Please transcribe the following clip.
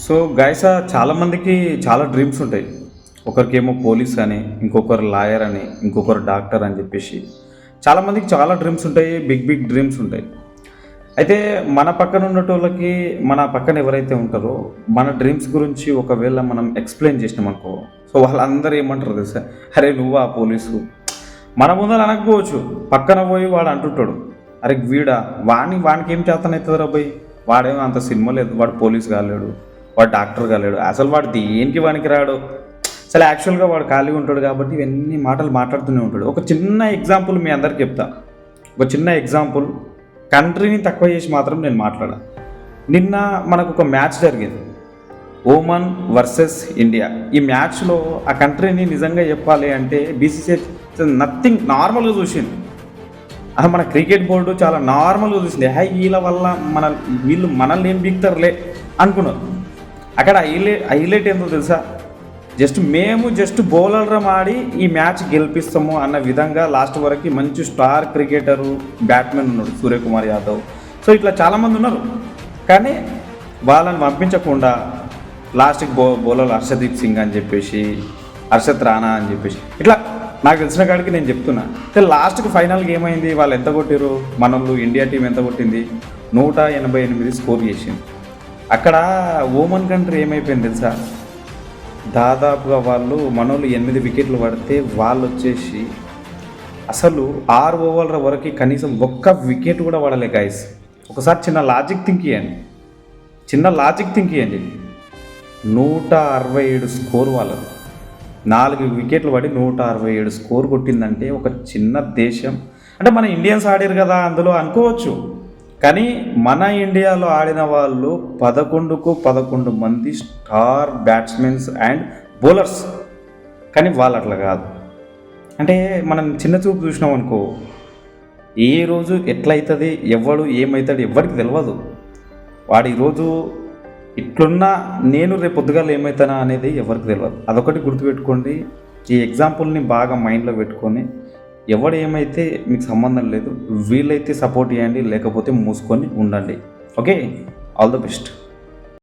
So గైసా చాలామందికి చాలా dreams ఉంటాయి. ఒకరికేమో పోలీస్ అని ఇంకొకరు లాయర్ అని ఇంకొకరు డాక్టర్ అని చెప్పేసి. చాలామందికి చాలా డ్రీమ్స్ ఉంటాయి బిగ్ బిగ్ డ్రీమ్స్ ఉంటాయి. అయితే మన పక్కన ఉన్నటోళ్ళకి మన పక్కన ఎవరైతే ఉంటారో మన డ్రీమ్స్ గురించి ఒకవేళ మనం ఎక్స్ప్లెయిన్ చేసినాం అనుకో సో వాళ్ళందరూ ఏమంటారు తెలుసా? అరే నువ్వా పోలీసు? మన ముందర అనకపోవచ్చు. పక్కన పోయి వాడు అంటుంటాడు. అరే వీడా వాడిని వానికి ఏం చేతనవుతుందిరా పోయి వాడేమో అంత సినిమా లేదు వాడు పోలీస్ కాలేడు. వాడు డాక్టర్ కాలేడు అసలు వాడు దేనికి వానికి రాడు అసలు యాక్చువల్గా వాడు ఖాళీగా ఉంటాడు కాబట్టి ఇవన్నీ మాటలు మాట్లాడుతూనే ఉంటాడు. ఒక చిన్న ఎగ్జాంపుల్ మీ అందరికి చెప్తా. ఒక చిన్న ఎగ్జాంపుల్ కంట్రీని తక్కువ చేసి మాత్రం నేను మాట్లాడా. నిన్న మనకు ఒక మ్యాచ్ జరిగింది. Oman versus India. ఈ మ్యాచ్లో ఆ కంట్రీని నిజంగా చెప్పాలి అంటే బీసీసీ నథింగ్ నార్మల్గా చూసింది. అసలు మన క్రికెట్ బోర్డు చాలా నార్మల్గా చూసింది. హై వీళ్ళ వల్ల మన వీళ్ళు మనల్ని ఏం బీక్తారులే అనుకున్నారు. అక్కడ హైలైట్ హైలైట్ ఏందో తెలుసా? జస్ట్ మేము జస్ట్ బౌలర్రం ఆడి ఈ మ్యాచ్ గెలిపిస్తాము అన్న విధంగా లాస్ట్ వరకు మంచి స్టార్ క్రికెటరు బ్యాట్మెన్ ఉన్నాడు సూర్యకుమార్ యాదవ్. సో ఇట్లా చాలామంది ఉన్నారు. కానీ వాళ్ళని పంపించకుండా లాస్ట్కి బో బౌలర్ హర్షదీప్ సింగ్ అని చెప్పేసి హర్షత్ రాణా అని చెప్పేసి ఇట్లా నాకు తెలిసిన కాడికి నేను చెప్తున్నా. అయితే లాస్ట్కి ఫైనల్కి ఏమైంది? వాళ్ళు ఎంత కొట్టారు మనల్ని ఇండియా టీం ఎంత కొట్టింది? నూట ఎనభై ఎనిమిది స్కోర్ చేసింది. అక్కడ ఓమన్ కంట్రీ ఏమైపోయింది తెలుసా? దాదాపుగా వాళ్ళు మనోళ్ళు ఎనిమిది వికెట్లు పడితే వాళ్ళు వచ్చేసి అసలు ఆరు ఓవర్ల వరకు కనీసం ఒక్క వికెట్ కూడా పడలే గాయస్ ఒకసారి చిన్న లాజిక్ థింక్ ఇవ్వండి చిన్న లాజిక్ థింక్ ఇవ్వండి నూట అరవై ఏడు స్కోర్ వాళ్ళది. నాలుగు వికెట్లు పడి నూట అరవై ఏడు స్కోర్ కొట్టిందంటే ఒక చిన్న దేశం. అంటే మన ఇండియన్స్ ఆడారు కదా అందులో అనుకోవచ్చు. కానీ మన ఇండియాలో ఆడిన వాళ్ళు పదకొండుకు పదకొండు మంది స్టార్ బ్యాట్స్మెన్స్ అండ్ బౌలర్స్. కానీ వాళ్ళు అట్లా కాదు. అంటే మనం చిన్న చూపు చూసినాం అనుకో ఏ రోజు ఎట్లయితుంది ఎవడు ఏమవుతాడు ఎవరికి తెలియదు వాడు ఈరోజు ఇట్లున్నా నేను రేపు పొద్దుగాల ఏమవుతానా అనేది ఎవరికి తెలియదు అదొకటి గుర్తుపెట్టుకోండి. ఈ ఎగ్జాంపుల్ని బాగా మైండ్లో పెట్టుకొని ఎవడు ఏమైతే మీకు సంబంధం లేదు వీళ్ళైతే సపోర్ట్ చేయండి లేకపోతే మూసుకొని ఉండండి. Okay all the best